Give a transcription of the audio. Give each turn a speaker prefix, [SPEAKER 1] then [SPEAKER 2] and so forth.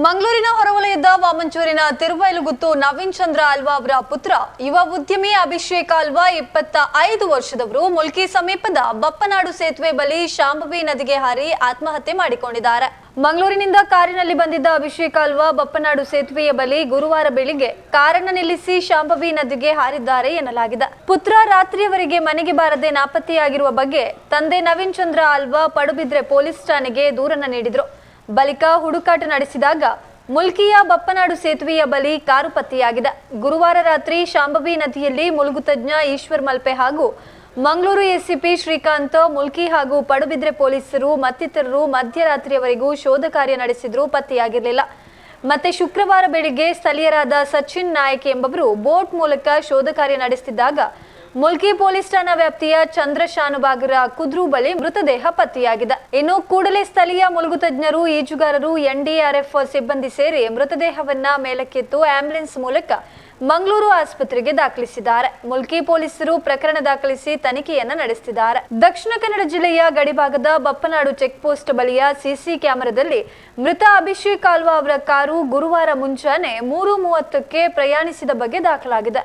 [SPEAKER 1] ಮಂಗಳೂರಿನ ಹೊರವಲಯದ ವಾಮಂಚೂರಿನ ತಿರುವೈಲುಗುತ್ತು ನವೀನ್ ಚಂದ್ರ ಅಲ್ವಾ ಅವರ ಪುತ್ರ. ಯುವ ಉದ್ಯಮಿ ಅಭಿಷೇಕ್ ಅಲ್ವಾ ಇಪ್ಪತ್ತ ಐದು ವರ್ಷದವರು ಮುಲ್ಕಿ ಸಮೀಪದ ಬಪ್ಪನಾಡು ಸೇತುವೆ ಬಳಿ ಶಾಂಭವಿ ನದಿಗೆ ಹಾರಿ ಆತ್ಮಹತ್ಯೆ ಮಾಡಿಕೊಂಡಿದ್ದಾರೆ. ಮಂಗಳೂರಿನಿಂದ ಕಾರಿನಲ್ಲಿ ಬಂದಿದ್ದ ಅಭಿಷೇಕ್ ಅಲ್ವಾ ಬಪ್ಪನಾಡು ಸೇತುವೆಯ ಬಳಿ ಗುರುವಾರ ಬೆಳಿಗ್ಗೆ ಕಾರನ್ನು ನಿಲ್ಲಿಸಿ ಶಾಂಭವಿ ನದಿಗೆ ಹಾರಿದ್ದಾರೆ ಎನ್ನಲಾಗಿದೆ. ಪುತ್ರ ರಾತ್ರಿಯವರೆಗೆ ಮನೆಗೆ ಬಾರದೆ ನಾಪತ್ತೆಯಾಗಿರುವ ಬಗ್ಗೆ ತಂದೆ ನವೀನ್ ಚಂದ್ರ ಅಲ್ವಾ ಪಡುಬಿದ್ರೆ ಪೊಲೀಸ್ ಠಾಣೆಗೆ ದೂರನ್ನ ನೀಡಿದ್ರು. ಬಳಿಕ ಹುಡುಕಾಟ ನಡೆಸಿದಾಗ ಮುಲ್ಕಿಯ ಬಪ್ಪನಾಡು ಸೇತುವೆಯ ಬಳಿ ಕಾರು ಪತ್ತೆಯಾಗಿದೆ ಗುರುವಾರ ರಾತ್ರಿ ಶಾಂಭವಿ ನದಿಯಲ್ಲಿ ಮುಳುಗು ತಜ್ಞ ಈಶ್ವರ್ ಮಲ್ಪೆ ಹಾಗೂ ಮಂಗಳೂರು ಎಸಿಪಿ ಶ್ರೀಕಾಂತ್, ಮುಲ್ಕಿ ಹಾಗೂ ಪಡುಬಿದ್ರೆ ಪೊಲೀಸರು ಮತ್ತಿತರರು ಮಧ್ಯರಾತ್ರಿಯವರೆಗೂ ಶೋಧ ಕಾರ್ಯ ನಡೆಸಿದರೂ ಪತ್ತೆಯಾಗಿರಲಿಲ್ಲ. ಮತ್ತೆ ಶುಕ್ರವಾರ ಬೆಳಿಗ್ಗೆ ಸ್ಥಳೀಯರಾದ ಸಚಿನ್ ನಾಯಕ್ ಎಂಬವರು ಬೋಟ್ ಮೂಲಕ ಶೋಧ ಕಾರ್ಯ ನಡೆಸುತ್ತಿದ್ದಾಗ ಮುಲ್ಕಿ ಪೊಲೀಸ್ ಠಾಣಾ ವ್ಯಾಪ್ತಿಯ ಚಂದ್ರಶಾನುಭಾಗರ ಕುದ್ರು ಬಳಿ ಮೃತದೇಹ ಪತ್ತೆಯಾಗಿದೆ. ಇನ್ನು ಕೂಡಲೇ ಸ್ಥಳೀಯ ಮುಳುಗು ತಜ್ಞರು, ಈಜುಗಾರರು, ಎನ್ಡಿಆರ್ಎಫ್ ಸಿಬ್ಬಂದಿ ಸೇರಿ ಮೃತದೇಹವನ್ನ ಮೇಲಕ್ಕೆತ್ತು ಆಂಬ್ಯುಲೆನ್ಸ್ ಮೂಲಕ ಮಂಗಳೂರು ಆಸ್ಪತ್ರೆಗೆ ದಾಖಲಿಸಿದ್ದಾರೆ. ಮುಲ್ಕಿ ಪೊಲೀಸರು ಪ್ರಕರಣ ದಾಖಲಿಸಿ ತನಿಖೆಯನ್ನ ನಡೆಸುತ್ತಿದ್ದಾರೆ ದಕ್ಷಿಣ ಕನ್ನಡ ಜಿಲ್ಲೆಯ ಗಡಿಭಾಗದ ಬಪ್ಪನಾಡು ಚೆಕ್ ಪೋಸ್ಟ್ ಬಳಿಯ ಸಿಸಿ ಕ್ಯಾಮೆರಾದಲ್ಲಿ ಮೃತ ಅಭಿಷೇಕ್ ಕಾಲ್ವಾ ಅವರ ಕಾರು ಗುರುವಾರ ಮುಂಜಾನೆ ಮೂರು ಮೂವತ್ತಕ್ಕೆ ಪ್ರಯಾಣಿಸಿದ ಬಗ್ಗೆ ದಾಖಲಾಗಿದೆ.